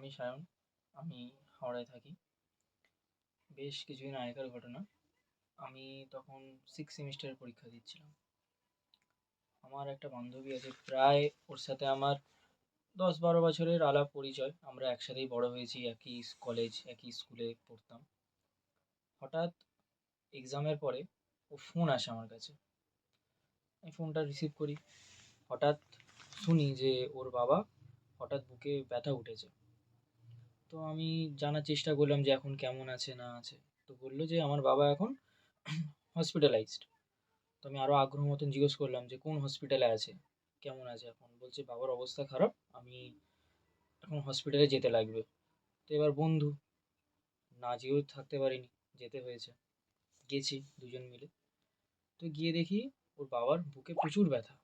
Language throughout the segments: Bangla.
আমি সায়ন, আমি হাওড়ায় থাকি। বেশ কিছুদিন আগেকার ঘটনা। আমি তখন সিক্স সেমিস্টারের পরীক্ষা দিচ্ছিলাম। আমার একটা বান্ধবী আছে, প্রায় ওর সাথে আমার দশ বারো বছরের আলাপ পরিচয়। আমরা একসাথেই বড় হয়েছি, একই কলেজ একই স্কুলে পড়তাম। হঠাৎ এক্সামের পরে ও ফোন আসে আমার কাছে। আমি ফোনটা রিসিভ করি। হঠাৎ শুনি যে ওর বাবা হঠাৎ বুকে ব্যথা উঠেছে। তো আমি জানার চেষ্টা করলাম যে এখন কেমন আছে, না আছে। তো বলল যে আমার বাবা এখন হসপিটালাইজড তো আমি আরও আগ্রহ মতন জিজ্ঞেস করলাম যে কোন হসপিটালে আছে, কেমন আছে এখন? বলছে বাবার অবস্থা খারাপ, আমি এখন হসপিটালে যেতে লাগবে। তো এবার বন্ধু, না যেয়েও থাকতে পারিনি, যেতে হয়েছে। গেছি দুজন মিলে। তো গিয়ে দেখি ওর বাবার বুকে প্রচুর ব্যথা,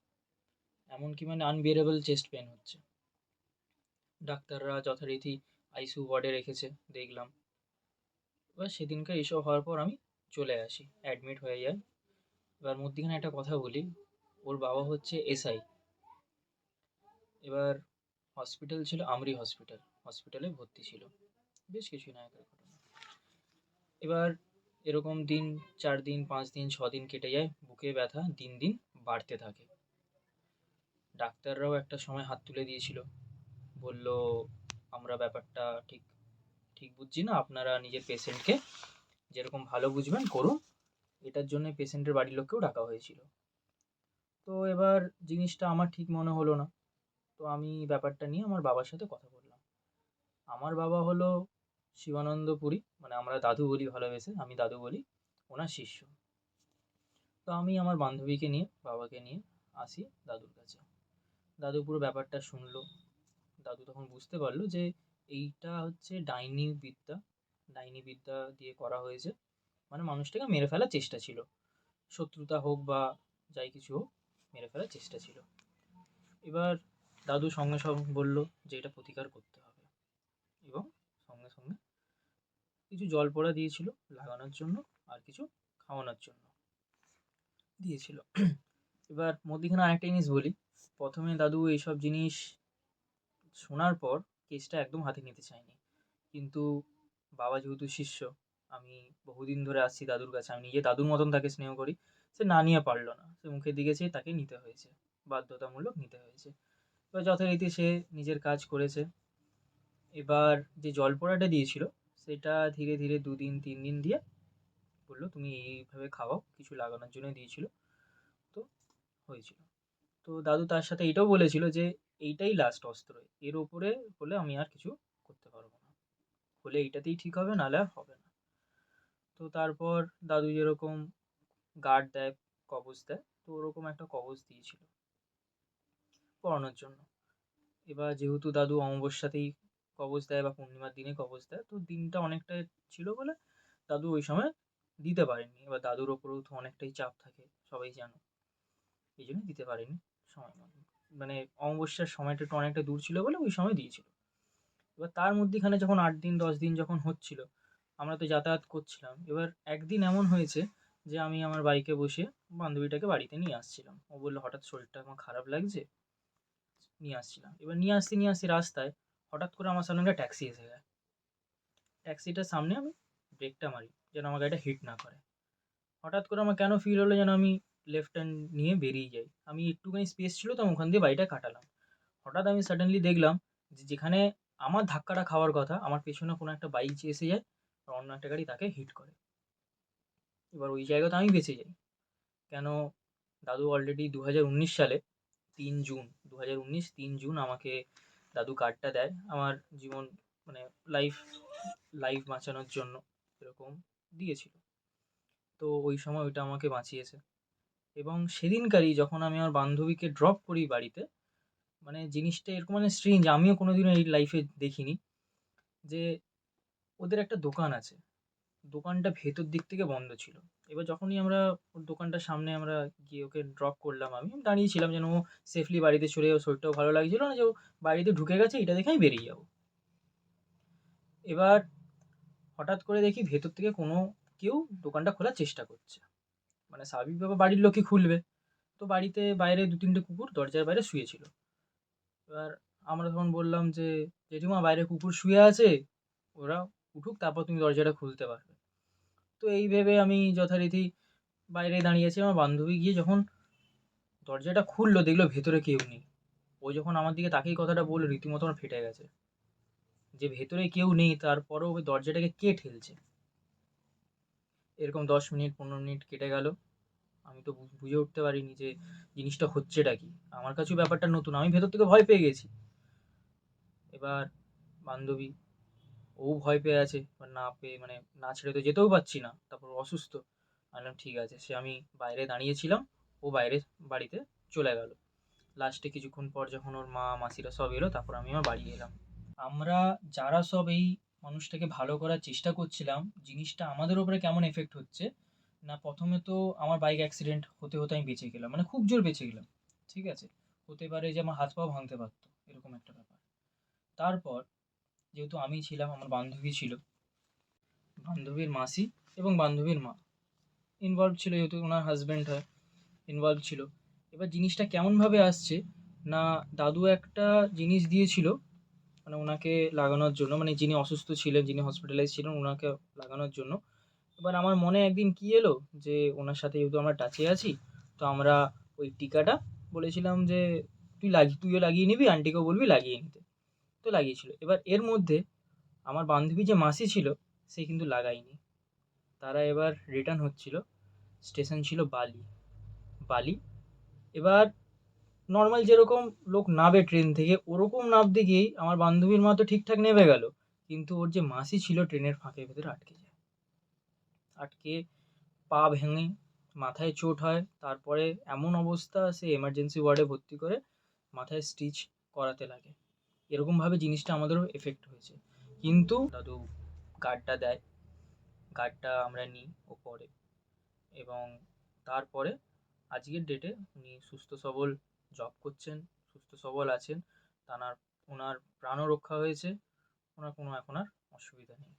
এমনকি মানে আনবিয়ারেবল চেস্ট পেন হচ্ছে। ডাক্তাররা যথারীতি আইসিইউ ওয়ার্ডে রেখেছে, দেখলাম। এবার সেদিনকে এসব হওয়ার পর আমি চলে আসি অ্যাডমিট হয়ে যাই। এবার মধ্যিখানে একটা কথা বলি, ওর বাবা হচ্ছে এসআই। এবার হসপিটাল ছিল, আমরি হসপিটাল হসপিটালে ভর্তি ছিল। বেশ কিছুদিন আগেকার ঘটনা এবার এরকম দিন, চার দিন, পাঁচ দিন, ছ দিন কেটে যায়, বুকে ব্যথা, দিন দিন বাড়তে থাকে। ডাক্তাররাও একটা সময় হাত তুলে দিয়েছিল। বলল আমরা ব্যাপারটা ঠিক ঠিক বুঝছি না? আপনারা নিজের পেশেন্টকে যেরকম ভালো বুঝবেন করুন। এটার জন্য পেশেন্টের বাড়ির লোককেও ডাকা হয়েছিল। তো এবার জিনিসটা আমার ঠিক মনে হলো না। তো আমি ব্যাপারটা নিয়ে আমার বাবার সাথে কথা বললাম। আমার বাবা হলো শিবানন্দ পুরী মানে আমরা দাদু বলি ভালোবেসে, আমি দাদু বলি, ওনার শিষ্য। তো আমি আমার বান্ধবীকে নিয়ে, বাবাকে নিয়ে আসি দাদুর কাছে। দাদু পুরো ব্যাপারটা শুনলো দাদু তখন বুঝতে পারল যে এইটা হচ্ছে ডাইনি বিদ্যা। ডাইনি বিদ্যা দিয়ে করা হয়েছে। মানে মানুষটাকে মেরে ফেলার চেষ্টা ছিল। শত্রুতা হোক বা যাই কিছু হোক, মেরে ফেলার চেষ্টা ছিল। এবার দাদু সঙ্গে সঙ্গে বলল যে এটা প্রতিকার করতে হবে। এবং সঙ্গে সঙ্গে কিছু জল পোড়া দিয়েছিল লাগানোর জন্য আর কিছু খাওয়ানোর জন্য দিয়েছিল। এবার মধ্যিখানে আরেকটা জিনিস বলি। প্রথমে দাদু এইসব জিনিস শোনার পর কেসটা একদম হাতে নিতে চায়নি কিন্তু বাবা যেহেতু শিষ্য, আমি বহুদিন ধরে আসছি দাদুর কাছে, আমি নিজে দাদুর মতন তাকে স্নেহ করি, সে না নিয়ে পারল না। সে মুখের দিকে চেয়ে তাকে নিতে হয়েছে, বাধ্যতামূলক নিতে হয়েছে। এবার যথারীতি সে নিজের কাজ করেছে। এবার যে জল পোড়াটা দিয়েছিল, সেটা ধীরে ধীরে দুদিন, তিন দিন দিয়ে বলল, তুমি এইভাবে খাওয়াও, কিছু লাগানোর জন্য দিয়েছিল। তো হয়েছিল। তো দাদু তার সাথে এটাও বলেছিল যে এইটাই লাস্ট অস্ত্র। এর ওপরে হলে আমি আর কিছু করতে পারব না। হলে এইটাতেই ঠিক হবে, নাহলে আর হবে না। তো তারপর দাদু যেরকম গার্ড দেয়, কবচ দেয়, তো ওরকম একটা কবচ দিয়েছিল পড়ানোর জন্য। এবার যেহেতু দাদু অমাবস্যাতেই কবচ দেয় বা পূর্ণিমার দিনে কবচ দেয়, তো দিনটা অনেকটা ছিল বলে দাদু ওই সময় দিতে পারেনি। এবার দাদুর ওপরেও তো অনেকটাই চাপ থাকে, সবাই জানো। এই জন্য দিতে পারেনি সময় মতো। মানে অমাবস্যার সময়টা একটু অনেকটা দূর ছিল বলে ওই সময় দিয়েছিল। এবার তার মধ্যেখানে যখন আট দিন, দশ দিন যখন হচ্ছিল, আমরা তো যাতায়াত করছিলাম। এবার একদিন এমন হয়েছে যে আমি আমার বাইকে বসে বান্ধবীটাকে বাড়িতে নিয়ে আসছিলাম। ও বলল, হঠাৎ শরীরটা আমার খারাপ লাগছে? নিয়ে আসছিলাম। এবার নিয়ে আসতে নিয়ে আসতে রাস্তায় হঠাৎ করে আমার সামনে একটা ট্যাক্সি এসে যায়। ট্যাক্সিটার সামনে আমি ব্রেকটা মারি, যেন আমার গাড়িটা হিট না করে। হঠাৎ করে আমার কেন ফিল হলো যেন আমি লেফট হ্যান্ড নিয়ে বেরিয়ে যাই। আমি একটুখানি স্পেস ছিল তো আমি ওখান দিয়ে বাড়িটা কাটালাম। হঠাৎ আমি সাডেনলি দেখলাম যে যেখানে আমার ধাক্কাটা খাওয়ার কথা, আমার পেছনে কোনো একটা বাইক এসে যায় আর অন্য একটা গাড়ি তাকে হিট করে। এবার ওই জায়গাতে আমি বেঁচে যাই। কেন দাদু অলরেডি দু হাজার উনিশ সালে তিন জুন দু তিন জুন আমাকে দাদু কার্ডটা দেয় আমার জীবন মানে লাইফ লাইফ বাঁচানোর জন্য, এরকম দিয়েছিল। তো ওই সময় ওইটা আমাকে বাঁচিয়েছে। এবং সেদিনকারই যখন আমি আমার বান্ধবীকে ড্রপ করি বাড়িতে মানে জিনিসটা এরকম মানে স্ট্রেঞ্জ আমিও কোনো দিনও এই লাইফে দেখিনি, যে ওদের একটা দোকান আছে। দোকানটা ভেতর দিক থেকে বন্ধ ছিল। এবার যখনই আমরা ওর দোকানটার সামনে আমরা গিয়ে ওকে ড্রপ করলাম, আমি দাঁড়িয়েছিলাম যেন ও সেফলি বাড়িতে চলে যাও, শরীরটাও ভালো লাগছিল না যে ও বাড়িতে ঢুকে গেছে, এটা দেখে আমি বেরিয়ে যাব। এবার হঠাৎ করে দেখি ভেতর থেকে কোনো কেউ দোকানটা খোলার চেষ্টা করছে। মানে স্বাভাবিকভাবে বাড়ির লোকই খুলবে। তো বাড়িতে বাইরে দু তিনটে কুকুর দরজার বাইরে শুয়েছিল। এবার আমরা তখন বললাম যে, জেঠিমা, বাইরে কুকুর শুয়ে আছে, ওরা উঠুক, তারপর তুমি দরজাটা খুলতে পারবে। তো এই ভেবে আমি যথারীতি বাইরে দাঁড়িয়ে আছি। আমার বান্ধবী গিয়ে যখন দরজাটা খুললো, দেখল ভেতরে কেউ নেই। ও যখন আমার দিকে তাকেই কথাটা বলল, রীতিমতো আমার ফেটে গেছে। যে ভেতরে কেউ নেই, তারপরেও ওই দরজাটাকে কে ঠেলছে? এরকম দশ মিনিট, পনেরো মিনিট কেটে গেল। আমি তো বুঝে উঠতে পারিনি যে জিনিসটা হচ্ছেটা কি। আমার কাছেও ব্যাপারটা নতুন। আমি ভেতর থেকে ভয় পেয়ে গেছি। এবার বান্ধবী, ও ভয় পেয়ে আছে, এবার না পেয়ে মানে না ছেড়ে তো যেতেও পারছি না। তারপর অসুস্থ। বললাম, ঠিক আছে। সে আমি বাইরে দাঁড়িয়েছিলাম। ও বাইরে বাড়িতে চলে গেল। লাস্টে কিছুক্ষণ পর যখন ওর মা, মাসিরা সব এলো, তারপর আমি আমার বাড়ি এলাম। আমরা যারা সব এই মানুষটাকে ভালো করার চেষ্টা করছিলাম, জিনিসটা আমাদের ওপরে কেমন এফেক্ট হচ্ছে? না, প্রথমে তো আমার বাইক অ্যাক্সিডেন্ট হতে হতে আমি বেঁচে গেলাম মানে খুব জোর বেঁচে গেলাম, ঠিক আছে? হতে পারে যে আমার হাত পাও ভাঙতে পারতো, এরকম একটা ব্যাপার। তারপর যেহেতু আমি ছিলাম, আমার বান্ধবী ছিল, বান্ধবীর মাসি এবং বান্ধবীর মা ইনভলভ ছিল যেহেতু ওনার হাজব্যান্ড হয় ইনভলভ ছিল। এবার জিনিসটা কেমনভাবে আসছে, না, দাদু একটা জিনিস দিয়েছিল মানে ওনাকে লাগানোর জন্য মানে যিনি অসুস্থ ছিলেন, যিনি হসপিটালাইজ ছিলেন ওনাকে লাগানোর জন্য। এবার আমার মনে একদিন কী এলো যে, ওনার সাথে যেহেতু আমরা টাচে আছি, তো আমরা ওই টিকাটা বলেছিলাম যে, তুই লাগি, তুইও লাগিয়ে নিবি আন্টিকেও বলবি লাগিয়ে নিতে। তো লাগিয়েছিল। এবার এর মধ্যে আমার বান্ধবী যে মাসি ছিল, সে কিন্তু লাগায়নি। তারা এবার রিটার্ন হচ্ছিল। স্টেশন ছিল বালি। বালি। এবার নর্মাল যেরকম লোক নাবে ট্রেন থেকে, ওরকম নামতে গিয়েই আমার বান্ধবীর মা তো ঠিকঠাক নেমে গেল। কিন্তু ওর যে মাসি ছিল ট্রেনের ফাঁকের ভেতরে আটকে যায়। আটকে পা ভেঙে মাথায় চোট হয়, তারপরে এমন অবস্থা সে এমার্জেন্সি ওয়ার্ডে ভর্তি করে মাথায় স্টিচ করাতে লাগে। এরকমভাবে জিনিসটা আমাদেরও এফেক্ট হয়েছে। কিন্তু দাদু গার্ডটা দেয়। গার্ডটা আমরা নিই ও পরে এবং তারপরে আজকের ডেটে উনি সুস্থ সবল জব করছেন, সুস্থ সবল আছেন তার ওনার প্রাণও রক্ষা হয়েছে, ওনার কোনো এখন আর অসুবিধা নেই।